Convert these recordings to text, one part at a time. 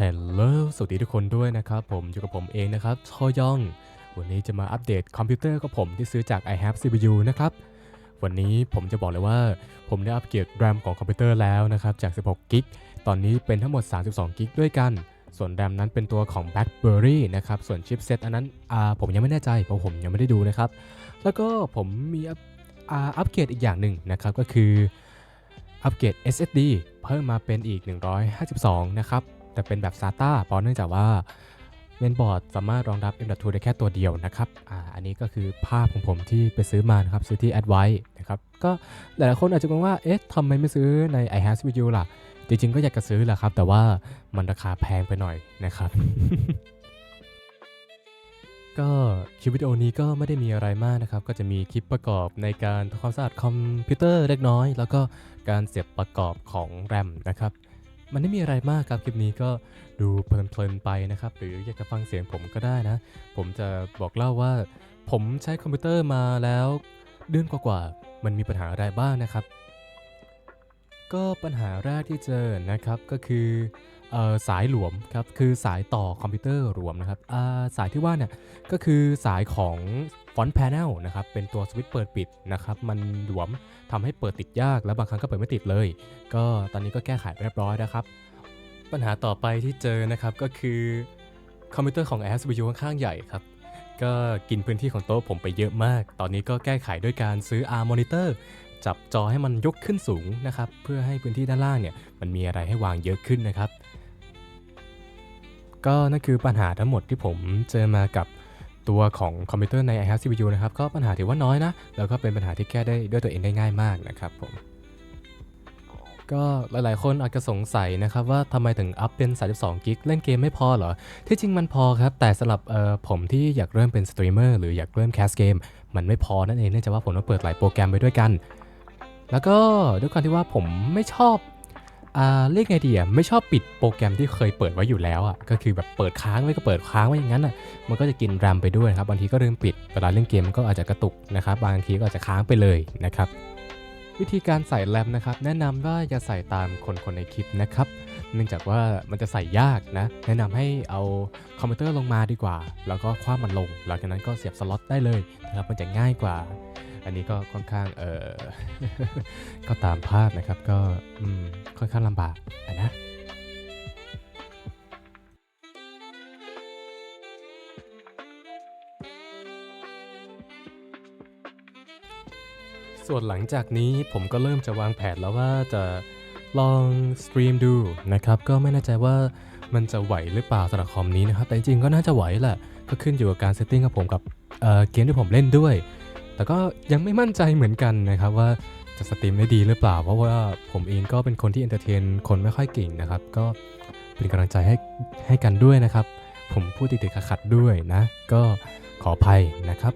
ฮัลโหลสวัสดีทุกคนด้วยนะครับ ผมอยู่กับผมเองนะครับชอยอง วันนี้จะมาอัปเดตคอมพิวเตอร์ของผมที่ซื้อจาก i have CPU นะครับ วันนี้ผมจะบอกเลยว่า ผมได้อัปเกรด RAM ของคอมพิวเตอร์แล้วนะครับ จาก 16กิกตอนนี้เป็นทั้งหมด 32กิกด้วยกัน ส่วน RAM นั้นเป็นตัวของ BlackBerry นะครับ ส่วนชิปเซตอันนั้นผมยังไม่แน่ใจ เพราะผมยังไม่ได้ดูนะครับ แล้วก็ผมมีอัปอ่าอัปเกรดอีกอย่างหนึ่งนะครับก็คืออัปเกรด SSD เพิ่มมาเป็นอีก 152 นะครับ แต่เป็นแบบ SATA เพราะเนื่องจากว่าเมนบอร์ดสามารถรองรับ M.2 ได้แค่ตัวเดียวนะครับอ่าอันนี้ก็คือภาพของผมที่ไปซื้อมานะครับ ซื้อที่ Advice นะครับ ก็หลายๆคนอาจจะงงว่า เอ๊ะทำไมไม่ซื้อใน i h a v e CPU ล่ะ จริงๆ ก็อยากจะซื้อแหละครับ แต่ว่ามันราคาแพงไปหน่อยนะครับ ก็คลิปวิดีโอนี้ก็ไม่ได้มีอะไรมากนะครับ ก็จะมีคลิปประกอบในการทำความสะอาดคอมพิวเตอร์เล็กน้อย แล้วก็การเสียบประกอบของ RAM นะครับ มันไม่มีอะไรมากครับคลิปนี้ก็ดูเพลินๆไปนะครับ หรืออยากจะฟังเสียงผมก็ได้นะ ผมจะบอกเล่าว่า ผมใช้คอมพิวเตอร์มาแล้วเดือนกว่าๆมันมีปัญหาอะไรบ้างนะครับ ก็ปัญหาแรกที่เจอนะครับก็คืออสายหลวมครับคือสายต่อคอมพิวเตอร์หลวมนะครับสายที่ว่าเนี่ยก็คือสายของ ฟอนต์แพนเนลนะครับเป็นตัวสวิตช์เปิดปิดนะครับมันหลวมทำให้เปิดติดยาก แล้วบางครั้งก็เปิดไม่ติดเลย ก็ตอนนี้ก็แก้ไขเรียบร้อยนะครับปัญหาต่อไปที่เจอนะครับก็คือคอมพิวเตอร์ของ a s p u ค่อนข้างใหญ่ครับ ก็กินพื้นที่ของโต๊ะผมไปเยอะมาก ตอนนี้ก็แก้ไขด้วยการซื้อ R monitor จับจอให้มันยกขึ้นสูงนะครับ เพื่อให้พื้นที่ด้านล่างเนี่ยมันมีอะไรให้วางเยอะขึ้นนะครับ ก็นั่นคือปัญหาทั้งหมดที่ผมเจอมากับ ตัวของคอมพิวเตอร์ใน i h a v e CPU นะครับก็ปัญหาถือว่าน้อยนะ แล้วก็เป็นปัญหาที่แก้ได้ด้วยตัวเองได้ง่ายมากนะครับผมก็หลายๆ คนอาจจะสงสัยนะครับว่าทำไมถึงอัพเป็น 32 กิกเล่นเกมไม่พอเหรอ ที่จริงมันพอครับ แต่สำหรับเออผมที่อยากเริ่มเป็นสตรีมเมอร์หรืออยากเริ่มแคสเกม มันไม่พอนั่นเองเนื่องจากว่าผมต้องเปิดหลายโปรแกรมไปด้วยกัน แล้วก็ด้วยความที่ว่าผมไม่ชอบ เรียกไงดีอะไม่ชอบปิดโปรแกรมที่เคยเปิดไว้อยู่แล้วอะก็คือแบบเปิดค้างไว้ก็เปิดค้างไว้อย่างนั้นอะมันก็จะกินแรมไปด้วยครับบางทีก็ลืมปิดเวลาเล่นเกมมันก็อาจจะกระตุกนะครับบางทีก็อาจจะค้างไปเลยนะครับวิธีการใส่แรมนะครับแนะนำว่าอย่าใส่ตามคนคนในคลิปนะครับเนื่องจากว่ามันจะใส่ยากนะแนะนำให้เอาคอมพิวเตอร์ลงมาดีกว่า แล้วก็คว้ามันลง หลังจากนั้นก็เสียบสล็อตได้เลยนะครับมันจะง่ายกว่า อันนี้ก็ค่อนข้างเออก็ตามภาพนะครับก็อืมค่อนข้างลำบากอะนะส่วนหลังจากนี้ผมก็เริ่มจะวางแผนแล้วว่าจะลองสตรีมดูนะครับ ก็ไม่แน่ใจว่ามันจะไหวหรือเปล่าสำหรับคอมนี้นะครับ แต่จริงๆก็น่าจะไหวแหละ ก็ขึ้นอยู่กับการเซตติ้งกับผมกับเเกมที่ผมเล่นด้วย แต่ก็ยังไม่มั่นใจเหมือนกันนะครับว่าจะสตรีมได้ดีหรือเปล่า เพราะว่าผมเองก็เป็นคนที่เอนเตอร์เทนคนไม่ค่อยเก่งนะครับ ก็เป็นกำลังใจให้ให้กันด้วยนะครับ ผมพูดติดๆขัดๆด้วยนะ ก็ขออภัยนะครับ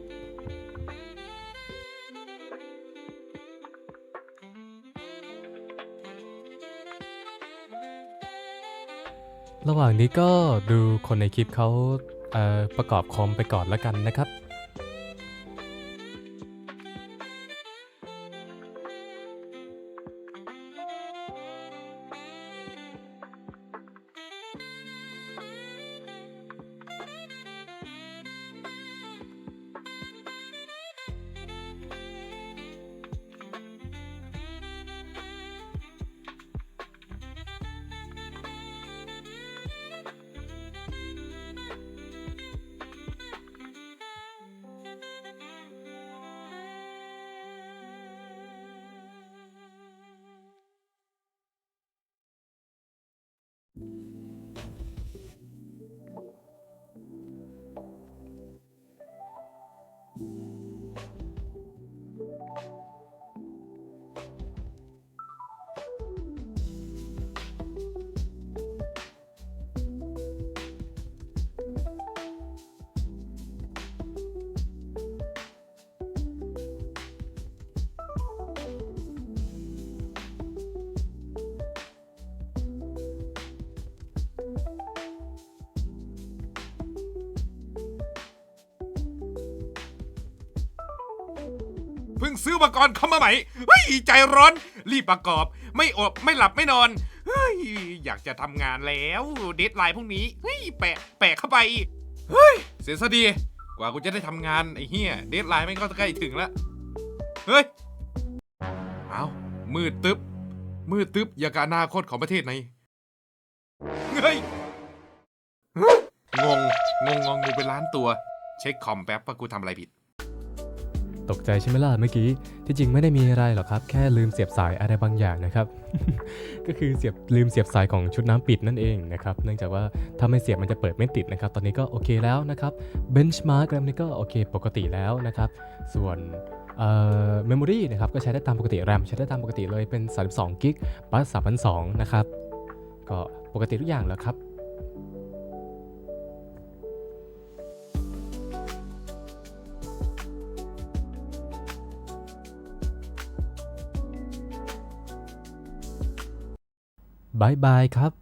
ระหว่างนี้ก็ดูคนในคลิปเขาเประกอบคอมไปก่อนแล้วกันนะครับ เพิ่งซื้ออุปกรณ์เข้ามาใหม่เฮ้ยใจร้อน รีบประกอบ ไม่อดไม่หลับไม่นอนเฮ้ยอยากจะทำงานแล้วเดทไลน์พรุ่งนี้เฮ้ยแปะแปะเข้าไปเฮ้ยเสียซะดีกว่ากูจะได้ทำงานไอ้เหี้ยเดทไลน์ไม่ก็ใกล้ถึงแล้วเฮ้ยเอามืดตึ๊บมืดตึ๊บอย่ากับอนาคตของประเทศไหนเฮ้ยงงงงงงงูเป็นล้านตัว เช็คคอมแป๊บว่ากูทำอะไรผิด ตกใจใช่ไหมล่ะเมื่อกี้ ที่จริงไม่ได้มีอะไรหรอกครับ แค่ลืมเสียบสายอะไรบางอย่างนะครับ ก็คือเสียบลืมเสียบสายของชุดน้ำปิดนั่นเองนะครับ เนื่องจากว่าถ้าไม่เสียบมันจะเปิดไม่ติดนะครับ ตอนนี้ก็โอเคแล้วนะครับเบนช์มาร์กแล้วนี่ก็โอเคปกติแล้วนะครับ ส่วนเอ่อเมมโมรีนะครับก็ใช้ได้ตามปกติ แรมใช้ได้ตามปกติเลยเป็น 32กิกบัส3,200นะครับ ก็ปกติทุกอย่างแล้วครับ บายบายครับ